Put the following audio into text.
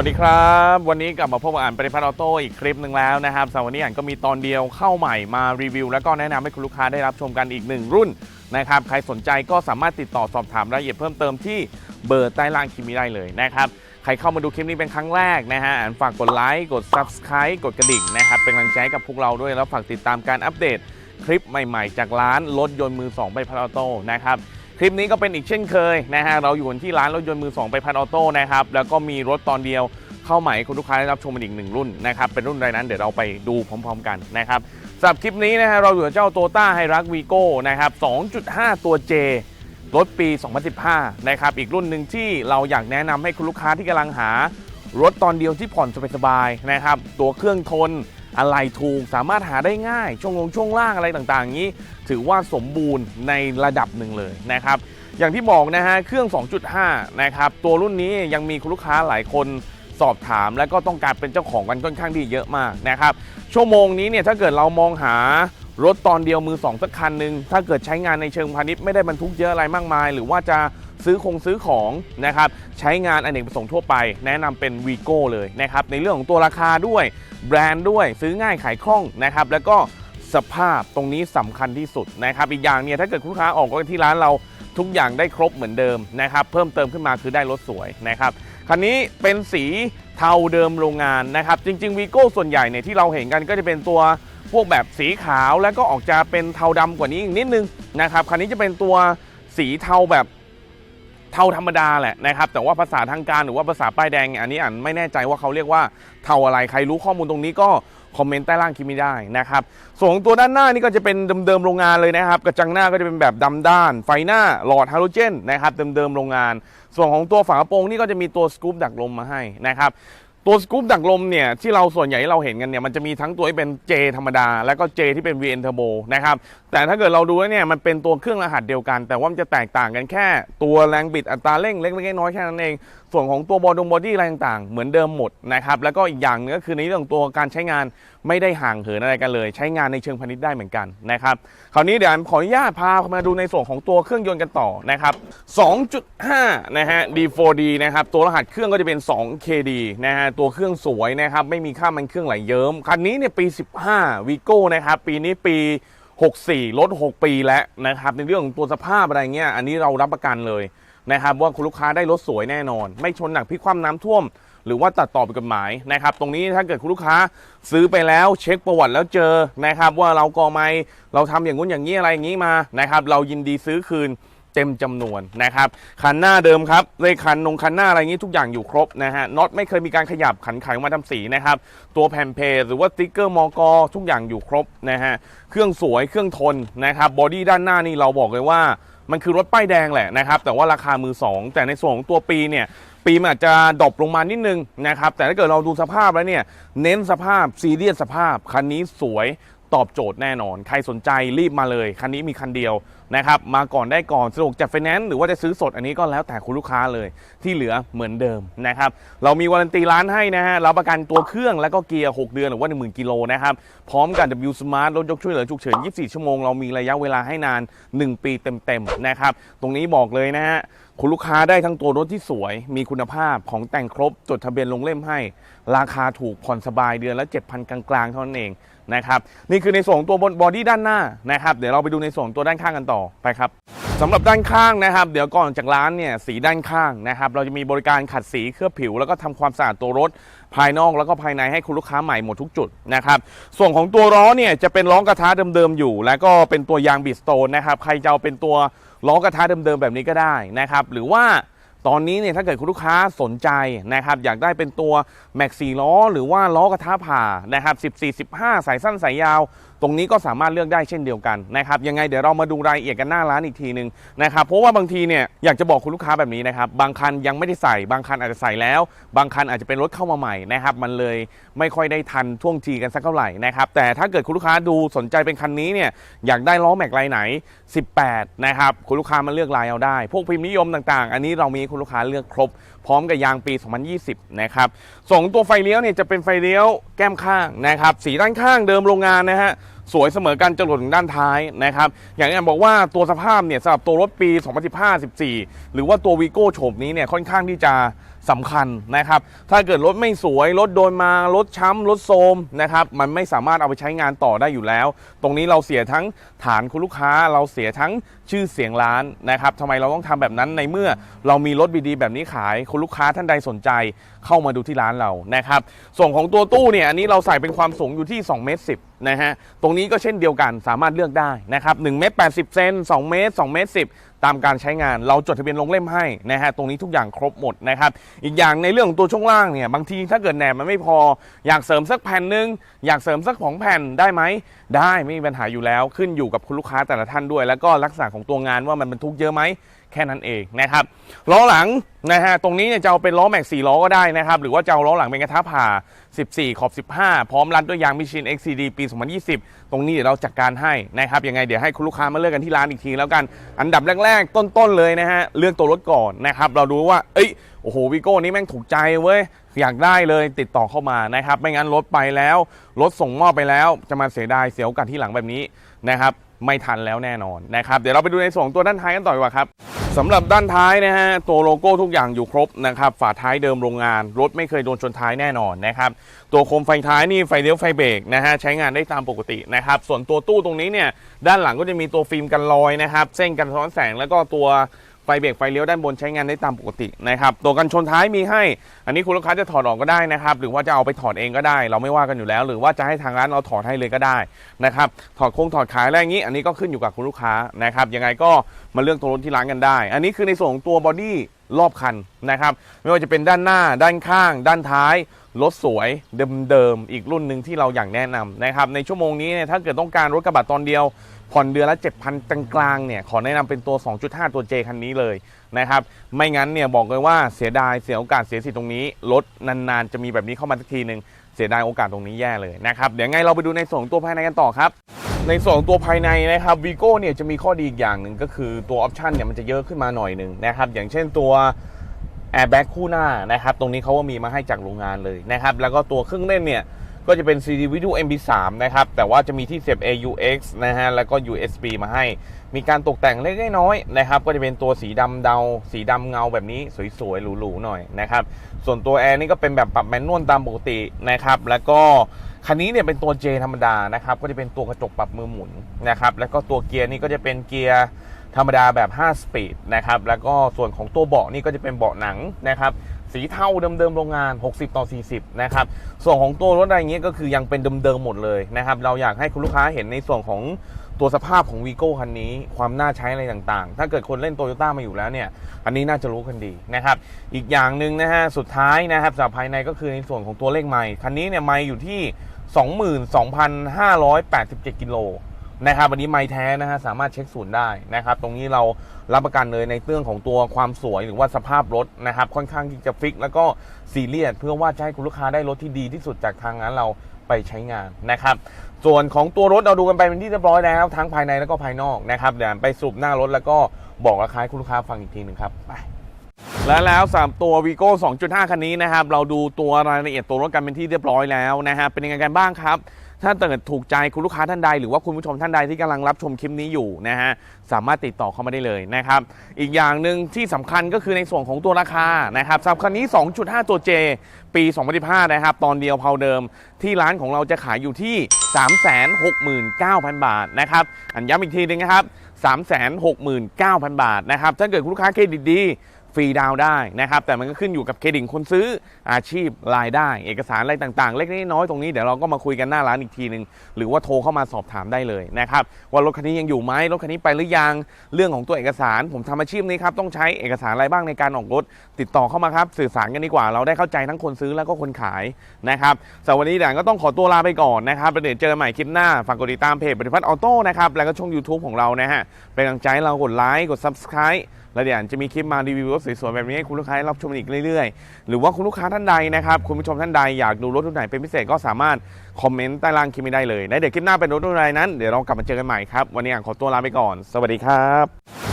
วัสดีครับ วันนี้กลับมาพบกับอ่านปริพัฒน์ออโต้อีกคลิปหนึ่งแล้วนะครับสำหรับวันนี้อ่านก็มีตอนเดียวเข้าใหม่มารีวิว แล้วก็แนะนำให้คุณลูกค้าได้รับชมกันอีกหนึ่งรุ่นนะครับใครสนใจก็สามารถติดต่อสอบถามรายละเอียดเพิ่มเติมที่เบอร์ใต้ล่างคลิปนี้ได้เลยนะครับใครเข้ามาดูคลิปนี้เป็นครั้งแรกนะฮะอ่านฝากกดไลค์กด Subscribe กดกระดิ่งนะครับเป็นกำลังใจกับพวกเราด้วยแล้วฝากติดตามการอัปเดตคลิปใหม่ ๆ จากร้านรถยนต์มือสองไปพัฒน์ออโต้นะครับ คลิปนี้ก็เป็นอีกเช่นเคยนะฮะเราอยู่กันที่ร้านรถยนต์มือ2ไปพันออโต้นะครับแล้วก็มีรถตอนเดียวเข้าใหม่คุณลูกค้าได้รับชมอีกหนึ่งรุ่นนะครับเป็นรุ่นใดนั้นเดี๋ยวเราไปดูพร้อม ๆ กันนะครับสำหรับคลิปนี้นะฮะเราอยู่กับเจ้าโตต้าไฮรักวีโก้นะครับ 2.5 ตัว J รถปี 2015 นะครับ อีกรุ่นหนึ่งที่เราอยากแนะนำให้คุณลูกค้าที่กำลังหา รถตอนเดียวที่ผ่อนสบายๆนะครับ ตัวเครื่องทน อะไรถูกสามารถหาได้ง่าย ช่วงลงช่วงล่างอะไรต่างๆอย่างนี้ ถือว่าสมบูรณ์ในระดับหนึ่งเลยนะครับ อย่างที่บอกนะฮะเครื่อง 2.5 นะครับตัวรุ่นนี้ยังมีคุณลูกค้าหลายคนสอบถามและก็ต้องการเป็นเจ้าของกันค่อนข้างที่เยอะมากนะครับ ชั่วโมงนี้เนี่ยถ้าเกิดเรามองหารถตอนเดียวมือ2สักคันหนึ่งถ้าเกิดใช้งานในเชิงพาณิชย์ไม่ได้บรรทุกเยอะอะไรมากมาย หรือว่าจะ ซื้อคงซื้อของนะครับใช้งานอนเนกประสงค์ทั่วไป แนะนำเป็นวีโก้เลยนะครับในเรื่องของตัวราคาด้วยแบรนด์ด้วยซื้อง่ายขายคล่องนะครับแล้วก็สภาพตรงนี้สำคัญที่สุดนะครับอีกอย่างเนี่ยถ้าเกิดลูกค้าออกรถที่ร้านเราทุกอย่างได้ครบเหมือนเดิมนะครับเพิ่มเติมขึ้นมาคือได้รถสวยนะครับคันนี้เป็นสีเทาเดิมโรงงานนะครับจริงๆวีโก้ส่วนใหญ่เนี่ยที่เราเห็นกันก็จะเป็นตัวพวกแบบสีขาวแล้วก็ออกจะเป็นเทาดำกว่านี้อีกนิดนึงนะครับคันนี้จะเป็นตัวสีเทาแบบ เทาธรรมดาแหละนะครับแต่ว่าภาษาทางการหรือว่าภาษาป้ายแดงเนี่ยอันนี้อ่านไม่แน่ใจว่าเขาเรียกว่าเทาอะไรใครรู้ข้อมูลตรงนี้ก็คอมเมนต์ใต้ล่างคลิปนี้ได้นะครับส่วนของตัวด้านหน้านี่ก็จะเป็นเดิมๆโรงงานเลยนะครับกระจังหน้าก็จะเป็นแบบดำด้าน ไฟหน้าหลอดฮาโลเจนนะครับเดิมๆโรงงาน ส่วนของตัวฝากระโปรงนี่ก็จะมีตัวสกู๊ปดักลมมาให้นะครับ ตัวสกู๊ปดักลมเนี่ยที่เราส่วนใหญ่ที่เราเห็นกันเนี่ยมันจะมีทั้งตัวที่เป็น J ธรรมดา แล้วก็ J ที่เป็น VN Turbo นะครับแต่ถ้าเกิดเราดูแล้วเนี่ยมันเป็นตัวเครื่องรหัสเดียวกัน แต่ว่ามันจะแตกต่างกันแค่ ตัวแรงบิดอัตราเร่งเล็กๆน้อยๆแค่นั้นเอง ส่วนของตัวบอดงบอดี้อะไรต่างๆ เหมือนเดิมหมดนะครับแล้วก็อีกอย่างหนึงก็คือในเรื่องตัวการใช้งาน ไม่ได้ห่างเหินอะไรกันเลย ใช้งานในเชิงพาณิชย์ได้เหมือนกันนะครับคราวนี้เดี๋ยวขออนุญาตพามาดูในส่วนของตัวเครื่องยนต์กันต่อนะครับ 2.5 นะฮะ D4D นะครับตัวรหัสเครื่องก็จะเป็น 2KD นะฮะตัวเครื่องสวยนะครับไม่มีค่ามันเครื่องไหลเยิ้มคันนี้เนี่ยปี 15 v ีโก้นะครับปีนี้ปี64ลด6 ปีแล้วนะครับในเรื่องของตัวสภาพอะไรเงี้ยอันนี้เรารับประกันเลยนะครับว่าคุณลูกค้าได้รถสวยแน่นอน ไม่ชนหนักพิคว่ำน้ำท่วม หรือว่าตัดต่อผิดกฎหมายนะครับ ตรงนี้ถ้าเกิดคุณลูกค้าซื้อไปแล้วเช็คประวัติแล้วเจอนะครับ ว่าเรากอไม่เราทำอย่างงู้นอย่างนี้อะไรอย่างนี้มานะครับ เรายินดีซื้อคืนเต็มจำนวนนะครับคันหน้าเดิมครับเลขคันนงคันหน้าอะไรอย่างนี้ทุกอย่างอยู่ครบนะฮะน็อตไม่เคยมีการขยับขันไขมาทำสีนะครับ ตัวแผ่นเพจหรือว่าสติ๊กเกอร์มอกอทุกอย่างอยู่ครบนะฮะเครื่องสวยเครื่องทนนะครับบอดี้ด้านหน้านี่เราบอกเลยว่ามันคือรถป้ายแดงแหละนะครับ แต่ว่าราคามือ 2 แต่ในส่วนของตัวปีเนี่ย ปีมันอาจจะดรอปลงมานิดนึงนะครับแต่ถ้าเกิดเราดูสภาพแล้วเนี่ยเน้นสภาพซีเรียสสภาพคันนี้สวย ตอบโจทย์แน่นอน ใครสนใจรีบมาเลย คันนี้มีคันเดียวนะครับ มาก่อนได้ก่อนสะดวกจัดไฟแนนซ์หรือว่าจะซื้อสดอันนี้ก็แล้วแต่คุณลูกค้าเลย ที่เหลือเหมือนเดิมนะครับ เรามีวารันตีร้านให้นะฮะเราประกันตัวเครื่องแล้วก็เกียร์ 6 เดือนหรือว่า 10,000 กิโลนะครับ พร้อมกับ W Smart รถยกช่วยเหลือฉุกเฉิน 24 ชั่วโมง เรามีระยะเวลาให้นาน 1 ปีเต็มๆนะครับ ตรงนี้บอกเลยนะฮะคุณลูกค้าได้ทั้งตัวรถที่สวย มีคุณภาพของแต่งครบ จดทะเบียนลงเล่มให้ ราคาถูกผ่อนสบายเดือนละ7,000 กลางๆเท่านั้นเอง นะครับนี่คือในส่วนของตัวบอดี้ด้านหน้านะครับเดี๋ยวเราไปดูในส่วนของตัวด้านข้างกันต่อไปครับสำหรับด้านข้างนะครับ เดี๋ยวก่อนจากร้านเนี่ยสีด้านข้างนะครับเราจะมีบริการขัดสีเคลือบผิว แล้วก็ทำความสะอาดตัวรถภายนอกแล้วก็ภายในให้คุณลูกค้าใหม่หมดทุกจุดนะครับส่วนของตัวล้อเนี่ยจะเป็นล้อกระทะเดิมๆอยู่ แล้วก็เป็นตัวยางบิสโตนนะครับใครจะเอาเป็นตัวล้อกระทะเดิมๆแบบนี้ก็ได้นะครับหรือว่า ตอนนี้เนี่ยถ้าเกิดคุณลูกค้าสนใจนะครับอยากได้เป็นตัวแม็กซี่ล้อ หรือว่าล้อกระทะผ่านะครับ14 15 สายสั้นสายยาวตรงนี้ก็สามารถเลือกได้เช่นเดียวกันนะครับยังไงเดี๋ยวเรามาดูรายละเอียดกันหน้าร้านอีกทีหนึ่งนะครับเพราะว่าบางทีเนี่ยอยากจะบอกคุณลูกค้าแบบนี้นะครับบางคันยังไม่ได้ใส่ บางคันอาจจะใส่แล้ว บางคันอาจจะเป็นรถเข้ามาใหม่นะครับมันเลยไม่ค่อยได้ทันท่วงทีกันสักเท่าไหร่นะครับแต่ถ้าเกิดคุณลูกค้าดูสนใจเป็นคันนี้เนี่ยอยากได้ล้อแม็กลายไหน 18นะครับคุณลูกค้ามาเลือกลายเอาได้ พวกพิมพ์นิยมต่างๆ อันนี้เรามีคุณลูกค้าเลือกครบ พร้อมกับยางปี 2020 นะครับสองตัวไฟเลี้ยวเนี่ยจะเป็นไฟเลี้ยวแก้มข้างนะครับ สีด้านข้างเดิมโรงงานนะฮะสวยเสมอกันจรดถึงด้านท้ายนะครับ อย่างที่บอกว่าตัวสภาพเนี่ยสำหรับตัวรถปี 2015-14 หรือว่าตัววีโก้โฉบนี้เนี่ยค่อนข้างที่จะ สำคัญนะครับ ถ้าเกิดรถไม่สวย รถโดนมารถช้ำรถโทมนะครับ มันไม่สามารถเอาไปใช้งานต่อได้อยู่แล้ว ตรงนี้เราเสียทั้งฐานคุณลูกค้า เราเสียทั้งชื่อเสียงร้านนะครับทำไมเราต้องทำแบบนั้นในเมื่อเรามีรถดีๆแบบนี้ขายคุณลูกค้าท่านใดสนใจเข้ามาดูที่ร้านเรานะครับ ส่วนของตัวตู้เนี่ยอันนี้เราใส่เป็นความสูงอยู่ที่2เมตร10นะฮะตรงนี้ก็เช่นเดียวกันสามารถเลือกได้นะครับ1เมตร80เซน2เมตร2เมตร10 ตามการใช้งาน เราจดทะเบียนลงเล่มให้นะฮะตรงนี้ทุกอย่างครบหมดนะครับอีกอย่างในเรื่องของตัวช่วงล่างเนี่ยบางทีถ้าเกิดแหนบมันไม่พอ อยากเสริมสักแผ่นหนึ่งอยากเสริมสักของแผ่นได้ไหมได้ไม่มีปัญหาอยู่แล้วขึ้นอยู่กับคุณลูกค้าแต่ละท่านด้วย แล้วก็ลักษณะของตัวงานว่ามันบรรทุกเยอะไหม แค่นั้นเองนะครับล้อหลังนะฮะตรงนี้เนี่ยจะเอาเป็นล้อแม็กซ์4ล้อก็ได้นะครับหรือว่าจะเอาล้อหลังเป็นกระทะผ่า 14 ขอบ 15 พร้อมรันด้วยยางมิชิน XCD ปี 2020 ตรงนี้เดี๋ยวเราจัดการให้นะครับยังไงเดี๋ยวให้คุณลูกค้ามาเลือกกันที่ร้านอีกทีแล้วกัน อันดับแรก ๆ ต้นๆเลยนะฮะเลือกตัวรถก่อนนะครับเราดูว่าเอ้ยโอ้โหวิโก้นี้แม่งถูกใจเว้ยอยากได้เลยติดต่อเข้ามานะครับไม่งั้นรถไปแล้วรถส่งมอบไปแล้วจะมาเสียดายเสียโอกาสที่หลังแบบนี้นะครับไม่ทันแล้วแน่นอนนะครับเดี๋ยวเราไปดูในส่วนของตัวด้านท้ายกันต่อดีกว่าครับ สำหรับด้านท้ายนะฮะตัวโลโก้ทุกอย่างอยู่ครบนะครับฝาท้ายเดิมโรงงาน รถไม่เคยโดนชนท้ายแน่นอนนะครับตัวโคมไฟท้ายนี่ไฟเลี้ยวไฟเบรกนะฮะใช้งานได้ตามปกตินะครับส่วนตัวตู้ตรงนี้เนี่ยด้านหลังก็จะมีตัวฟิล์มกันรอยนะครับเส้นกันซ้อนแสงแล้วก็ตัว ฟเบรกไฟเลี้ยวด้านบนใช้งานได้ตามปกตินะครับตัวกันชนท้ายมีให้ อันนี้คุณลูกค้าจะถอดออกก็ได้นะครับ หรือว่าจะเอาไปถอดเองก็ได้ เราไม่ว่ากันอยู่แล้ว หรือว่าจะให้ทางร้านเราถอดให้เลยก็ได้นะครับถอดโครงถอดขายอะไรอย่างนี้ อันนี้ก็ขึ้นอยู่กับคุณลูกค้านะครับยังไงก็มาเลือกตัวรถที่ร้านกันได้ อันนี้คือในส่วนของตัวบอดี้รอบคันนะครับ ไม่ว่าจะเป็นด้านหน้า ด้านข้าง ด้านท้าย รถสวยเดิมๆอีกรุ่นหนึ่งที่เราอยากแนะนำนะครับในชั่วโมงนี้เนี่ยถ้าเกิดต้องการรถกระบะตอนเดียว ผ่อนเดือนละ 7,000กลางๆเนี่ยขอแนะนำเป็นตัว 2.5 ตัว J คันนี้เลยนะครับไม่งั้นเนี่ยบอกเลยว่าเสียดายเสียโอกาสเสียสิทธิ์ตรงนี้รถนานๆ จะมีแบบนี้เข้ามาสักทีหนึ่งเสียดายโอกาสตรงนี้แย่เลยนะครับเดี๋ยวไงเราไปดูในส่วนของตัวภายในกันต่อครับในส่วนของตัวภายในนะครับวีโก้เนี่ยจะมีข้อดีอีกอย่างหนึ่งก็คือตัวออปชันเนี่ยมันจะเยอะขึ้นมาหน่อยหนึ่งนะครับอย่างเช่นตัว แอร์แบ็กคู่หน้านะครับ ตรงนี้เขาก็มีมาให้จากโรงงานเลยนะครับ แล้วก็ตัวเครื่องเล่นเนี่ย ก็จะเป็น CD Video MP3 นะครับ แต่ว่าจะมีที่เสียบ AUX นะฮะ แล้วก็ USB มาให้ มีการตกแต่งเล็กน้อยนะครับ ก็จะเป็นตัวสีดำเดา สีดำเงาแบบนี้สวยๆหรูๆหน่อยนะครับ ส่วนตัวแอร์นี่ก็เป็นแบบปรับแมนนวลตามปกตินะครับ แล้วก็คันนี้เนี่ยเป็นตัว J ธรรมดานะครับ ก็จะเป็นตัวกระจกปรับมือหมุนนะครับ แล้วก็ตัวเกียร์นี่ก็จะเป็นเกียร์ ธรรมดาแบบ 5 สปีดนะครับแล้วก็ส่วนของตัวเบาะนี่ก็จะเป็นเบาะหนังนะครับสีเทาเดิมๆโรงงาน 60 ต่อ 40 นะครับ ส่วนของตัวรถอะไรเงี้ยก็คือยังเป็นเดิมๆหมดเลยนะครับ เราอยากให้คุณลูกค้าเห็นในส่วนของตัวสภาพของวีโก้คันนี้ ความน่าใช้อะไรต่างๆ ถ้าเกิดคนเล่นโตโยต้ามาอยู่แล้วเนี่ย อันนี้น่าจะรู้กันดีนะครับ อีกอย่างหนึ่งนะฮะ สุดท้ายนะครับสำหรับภายในก็คือในส่วนของตัวเลขไมค์คันนี้เนี่ยไมค์อยู่ที่ 22,587 กิโล นะครับวันนี้ไม้แท้นะฮะสามารถเช็คศูนย์ได้นะครับ ตรงนี้เรารับประกันเลยในเรื่องของตัวความสวยหรือว่าสภาพรถนะครับ ค่อนข้างที่จะฟิก แล้วก็ซีเรียสเพื่อว่าจะให้คุณลูกค้าได้รถที่ดีที่สุดจากทางร้นเราไปใช้งานนะครับ ส่วนของตัวรถเราดูกันไปเป็นที่เรียบร้อยแล้วทั้งภายในแล้วก็ภายนอกนะครับเดี๋ยวไปสรุปหน้ารถแล้วก็บอกราคาให้คุณลูกค้าฟังอีกทีหนึ่งครับไปและแล้ว 3 ตัว Vigo 2.5 คันนี้นะครับ เราดูตัวรายละเอียดตัวรถกันเป็นที่เรียบร้อยแล้วนะฮะเป็นยังไงกันบ้างครับ ถ้าเกิดถูกใจคุณลูกค้าท่านใด หรือว่าคุณผู้ชมท่านใดที่กำลังรับชมคลิปนี้อยู่นะฮะสามารถติดต่อเข้ามาได้เลยนะครับอีกอย่างหนึ่งที่สำคัญก็คือในส่วนของตัวราคานะครับสำหรับคันนี้ 2.5 ตัว J ปี2015นะครับตอนเดียวเพาเดิม ที่ร้านของเราจะขายอยู่ที่ 369,000 บาทนะครับอันย้ำอีกทีหนึงนะครับ369,000 บาทนะครับถ้าเกิดคุณลูกค้าเครดิตดี ฟรีดาวได้นะครับ แต่มันก็ขึ้นอยู่กับเครดิตคนซื้ออาชีพรายได้ เอกสารอะไรต่างๆ เล็กน้อยๆตรงนี้เดี๋ยวเราก็มาคุยกันหน้าร้านอีกทีหนึ่งหรือว่าโทรเข้ามาสอบถามได้เลยนะครับว่ารถคันนี้ยังอยู่ไหมรถคันนี้ไปหรือยังเรื่องของตัวเอกสาร ผมทำอาชีพนี้ครับต้องใช้เอกสารอะไรบ้างในการออกรถ ติดต่อเข้ามาครับสื่อสารกันดีกว่า เราได้เข้าใจทั้งคนซื้อแล้วก็คนขายนะครับสำหรับวันนี้เดี๋ยวก็ต้องขอตัวลาไปก่อนนะครับแล้วเดี๋ยวเจอใหม่คลิปหน้าฝากกดติดตามเพจบริพัตรออโต้นะครับแล้วก็ช่อง YouTube ของเรานะฮะเป็นกำลังใจให้เรากดไลค์กด Subscribe แล้วเดี๋ยวจะมีคลิปมารีวิวรถสวยๆแบบนี้ให้คุณลูกค้าได้รับชมอีกเรื่อยๆ หรือว่าคุณลูกค้าท่านใดนะครับคุณผู้ชมท่านใดอยากดูรถรุ่นไหนเป็นพิเศษก็สามารถคอมเมนต์ใต้ล่างคลิปนี้ได้เลยในเดี๋ยวคลิปหน้าเป็นรถรุ่นอะไรนั้นเดี๋ยวเรากลับมาเจอกันใหม่ครับวันนี้อ่านขอตัวลาไปก่อน สวัสดีครับ